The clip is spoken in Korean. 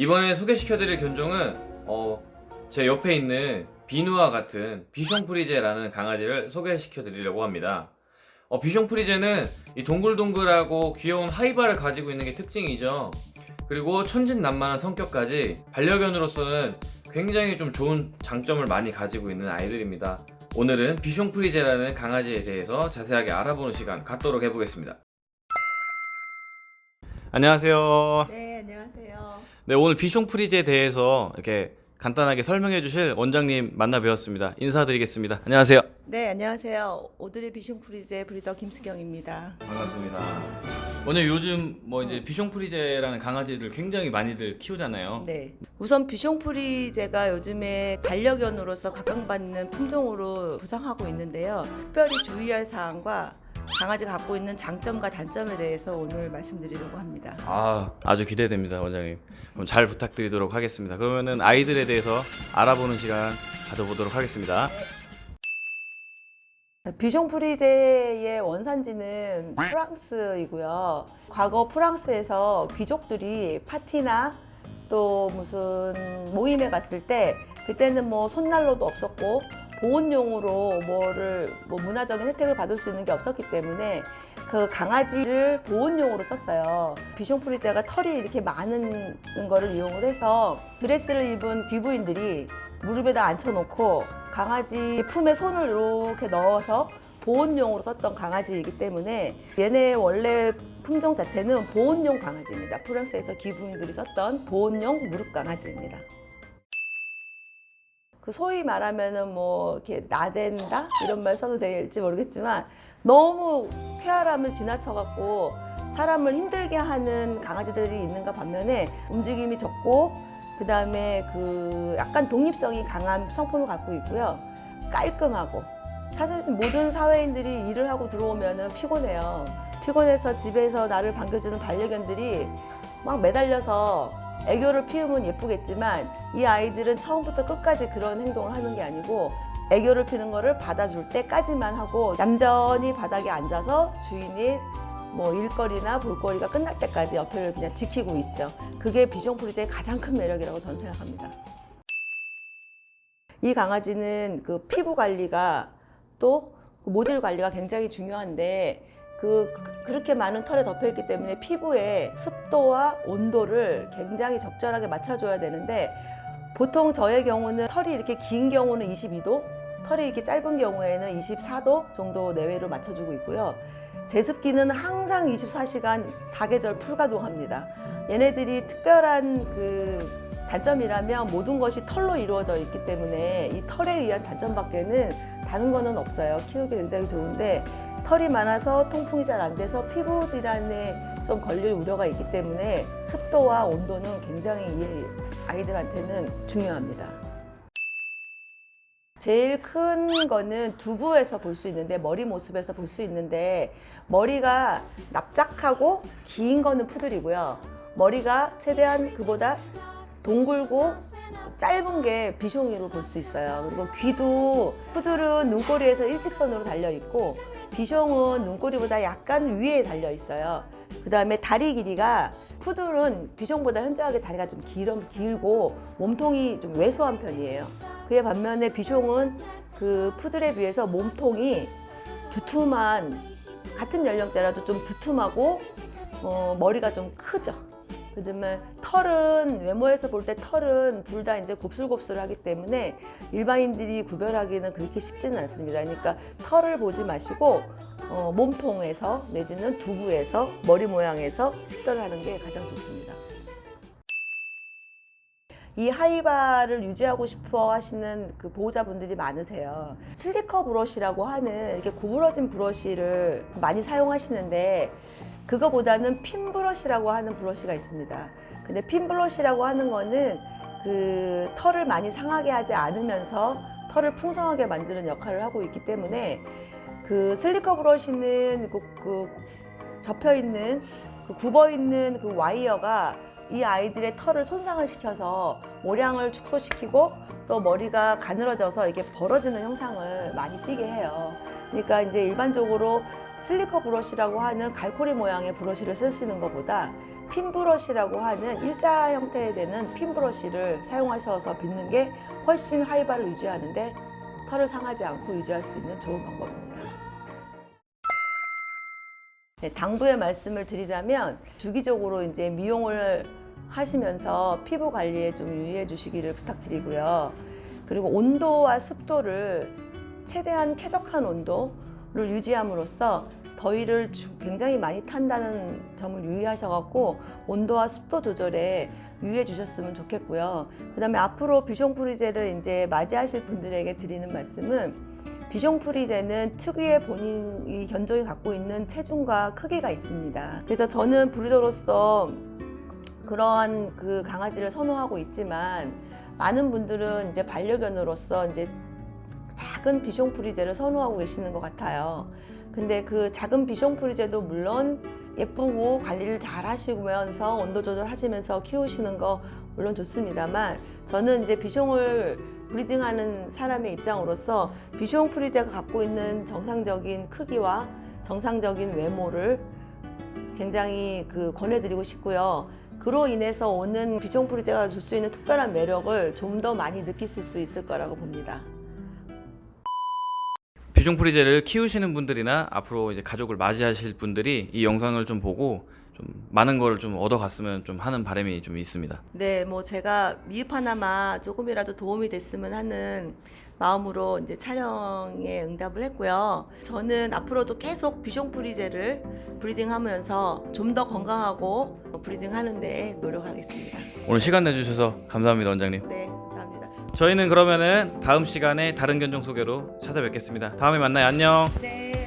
이번에 소개시켜드릴 견종은 어, 제 옆에 있는 비누와 같은 비숑프리제라는 강아지를 소개시켜드리려고 합니다. 어, 비숑프리제는 이 동글동글하고 귀여운 하이바를 가지고 있는 게 특징이죠. 그리고 천진난만한 성격까지 반려견으로서는 굉장히 좀 좋은 장점을 많이 가지고 있는 아이들입니다. 오늘은 비숑프리제라는 강아지에 대해서 자세하게 알아보는 시간 갖도록 해보겠습니다. 안녕하세요. 네, 안녕하세요. 네, 오늘 비숑 프리제에 대해서 이렇게 간단하게 설명해 주실 원장님 만나 뵈었습니다. 인사드리겠습니다. 안녕하세요. 네, 안녕하세요. 오드리 비숑 프리제 브리더 김수경입니다. 반갑습니다. 원장님 요즘 뭐 이제 비숑 프리제라는 강아지들 굉장히 많이들 키우잖아요. 네. 우선 비숑 프리제가 요즘에 반려견으로서 각광받는 품종으로 부상하고 있는데요. 특별히 주의할 사항과 강아지가 갖고 있는 장점과 단점에 대해서 오늘 말씀드리려고 합니다. 아, 아주 기대됩니다, 원장님. 그럼 잘 부탁드리도록 하겠습니다. 그러면은 아이들에 대해서 알아보는 시간 가져보도록 하겠습니다. 비숑 프리제의 원산지는 프랑스이고요. 과거 프랑스에서 귀족들이 파티나 또 무슨 모임에 갔을 때 그때는 뭐 손난로도 없었고 보온용으로 뭐를 뭐 문화적인 혜택을 받을 수 있는 게 없었기 때문에 그 강아지를 보온용으로 썼어요. 비숑프리제가 털이 이렇게 많은 거를 이용을 해서 드레스를 입은 귀부인들이 무릎에다 앉혀놓고 강아지 품에 손을 이렇게 넣어서 보온용으로 썼던 강아지이기 때문에 얘네 원래 품종 자체는 보온용 강아지입니다. 프랑스에서 귀부인들이 썼던 보온용 무릎 강아지입니다. 그 소위 말하면은 뭐 이렇게 나댄다? 이런 말 써도 될지 모르겠지만 너무 쾌활함을 지나쳐갖고 사람을 힘들게 하는 강아지들이 있는가 반면에 움직임이 적고 그 다음에 그 약간 독립성이 강한 성품을 갖고 있고요. 깔끔하고. 사실 모든 사회인들이 일을 하고 들어오면은 피곤해요. 피곤해서 집에서 나를 반겨주는 반려견들이 막 매달려서 애교를 피우면 예쁘겠지만 이 아이들은 처음부터 끝까지 그런 행동을 하는 게 아니고 애교를 피는 거를 받아줄 때까지만 하고 얌전히 바닥에 앉아서 주인이 뭐 일거리나 볼거리가 끝날 때까지 옆을 그냥 지키고 있죠. 그게 비숑 프리제의 가장 큰 매력이라고 저는 생각합니다. 이 강아지는 그 피부 관리가 또그 모질 관리가 굉장히 중요한데 그 그- 그렇게 많은 털에 덮여 있기 때문에 피부의 습도와 온도를 굉장히 적절하게 맞춰줘야 되는데 보통 저의 경우는 털이 이렇게 긴 경우는 22도, 털이 이렇게 짧은 경우에는 24도 정도 내외로 맞춰주고 있고요. 제습기는 항상 24시간 4계절 풀가동합니다. 얘네들이 특별한 그 단점이라면 모든 것이 털로 이루어져 있기 때문에 이 털에 의한 단점밖에는 다른 거는 없어요. 키우기 굉장히 좋은데 털이 많아서 통풍이 잘 안 돼서 피부 질환에 좀 걸릴 우려가 있기 때문에 습도와 온도는 굉장히 이 아이들한테는 중요합니다. 제일 큰 거는 두부에서 볼 수 있는데 머리 모습에서 볼 수 있는데 머리가 납작하고 긴 거는 푸들이고요. 머리가 최대한 그보다 동글고 짧은 게 비숑이로 볼 수 있어요. 그리고 귀도 푸들은 눈꼬리에서 일직선으로 달려 있고 비숑은 눈꼬리보다 약간 위에 달려 있어요. 그 다음에 다리 길이가 푸들은 비숑보다 현저하게 다리가 좀 길어, 길고 몸통이 좀 왜소한 편이에요. 그에 반면에 비숑은 그 푸들에 비해서 몸통이 두툼한 같은 연령대라도 좀 두툼하고 어, 머리가 좀 크죠. 그다음에 털은 외모에서 볼 때 털은 둘 다 이제 곱슬곱슬하기 때문에 일반인들이 구별하기는 그렇게 쉽지는 않습니다. 그러니까 털을 보지 마시고 어, 몸통에서 내지는 두부에서 머리 모양에서 식별을 하는 게 가장 좋습니다. 이 하이바를 유지하고 싶어 하시는 그 보호자분들이 많으세요. 슬리커 브러쉬라고 하는 이렇게 구부러진 브러쉬를 많이 사용하시는데 그거보다는 핀 브러쉬라고 하는 브러쉬가 있습니다. 근데 핀 브러쉬라고 하는 거는 그 털을 많이 상하게 하지 않으면서 털을 풍성하게 만드는 역할을 하고 있기 때문에 그 슬리커 브러쉬는 그, 그 접혀 있는 그 굽어 있는 그 와이어가 이 아이들의 털을 손상을 시켜서 모량을 축소시키고 또 머리가 가늘어져서 이게 벌어지는 형상을 많이 띠게 해요. 그러니까 이제 일반적으로 슬리커 브러쉬라고 하는 갈고리 모양의 브러쉬를 쓰시는 것보다 핀 브러쉬라고 하는 일자 형태에 되는 핀 브러쉬를 사용하셔서 빗는 게 훨씬 하이바를 유지하는데 털을 상하지 않고 유지할 수 있는 좋은 방법입니다. 네, 당부의 말씀을 드리자면 주기적으로 이제 미용을 하시면서 피부 관리에 좀 유의해 주시기를 부탁드리고요. 그리고 온도와 습도를 최대한 쾌적한 온도를 유지함으로써 더위를 주- 굉장히 많이 탄다는 점을 유의하셔갖고 온도와 습도 조절에 유의해 주셨으면 좋겠고요. 그 다음에 앞으로 비숑프리제를 이제 맞이하실 분들에게 드리는 말씀은 비숑프리제는 특유의 본인이 견종이 갖고 있는 체중과 크기가 있습니다. 그래서 저는 브리더로서 그러한 그 강아지를 선호하고 있지만 많은 분들은 이제 반려견으로서 이제 작은 비숑프리제를 선호하고 계시는 것 같아요. 근데 그 작은 비숑프리제도 물론 예쁘고 관리를 잘 하시면서 온도 조절하시면서 키우시는 거 물론 좋습니다만 저는 이제 비숑을 브리딩하는 사람의 입장으로서 비숑 프리제가 갖고 있는 정상적인 크기와 정상적인 외모를 굉장히 그 권해드리고 싶고요. 그로 인해서 오는 비숑 프리제가 줄 수 있는 특별한 매력을 좀 더 많이 느끼실 수 있을 거라고 봅니다. 비숑프리제를 키우시는 분들이나 앞으로 이제 가족을 맞이하실 분들이 이 영상을 좀 보고 좀 많은 걸 좀 얻어갔으면 좀 하는 바람이 좀 있습니다. 네, 뭐 제가 미흡 하나마 조금이라도 도움이 됐으면 하는 마음으로 이제 촬영에 응답을 했고요. 저는 앞으로도 계속 비숑 프리제를 브리딩하면서 좀 더 건강하고 브리딩하는 데 노력하겠습니다. 오늘 시간 내주셔서 감사합니다, 원장님. 네. 저희는 그러면은 다음 시간에 다른 견종 소개로 찾아뵙겠습니다. 다음에 만나요. 안녕. 네.